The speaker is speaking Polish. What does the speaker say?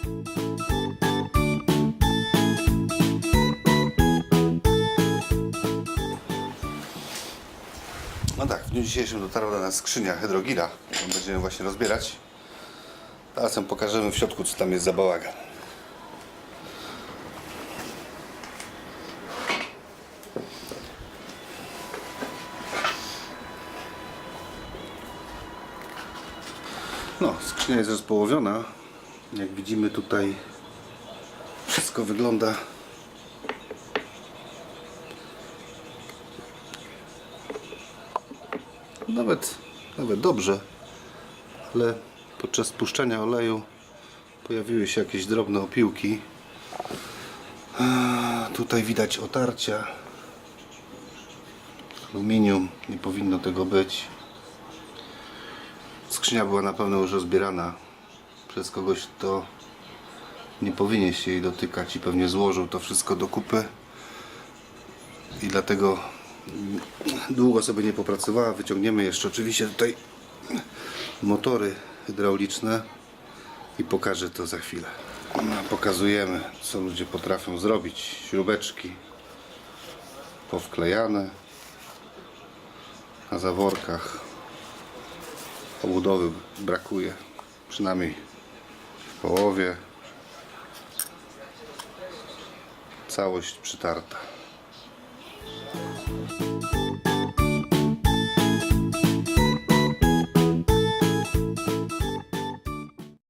No tak, w dniu dzisiejszym dotarła do nas skrzynia Hydrogira, którą będziemy właśnie rozbierać. Teraz pokażemy w środku, co tam jest za bałagan. No, skrzynia jest rozpołowiona. Jak widzimy tutaj wszystko wygląda nawet, nawet dobrze, ale podczas spuszczania oleju pojawiły się jakieś drobne opiłki. Eee, Tutaj widać otarcia. Aluminium, nie powinno tego być. Skrzynia była na pewno już rozbierana przez kogoś, kto nie powinien się jej dotykać i pewnie złożył to wszystko do kupy. I dlatego długo sobie nie popracowała. Wyciągniemy jeszcze oczywiście tutaj motory hydrauliczne i pokażę to za chwilę. No, pokazujemy co ludzie potrafią zrobić. Śrubeczki powklejane na zaworkach. Obudowy brakuje przynajmniej połowie całość przytarta.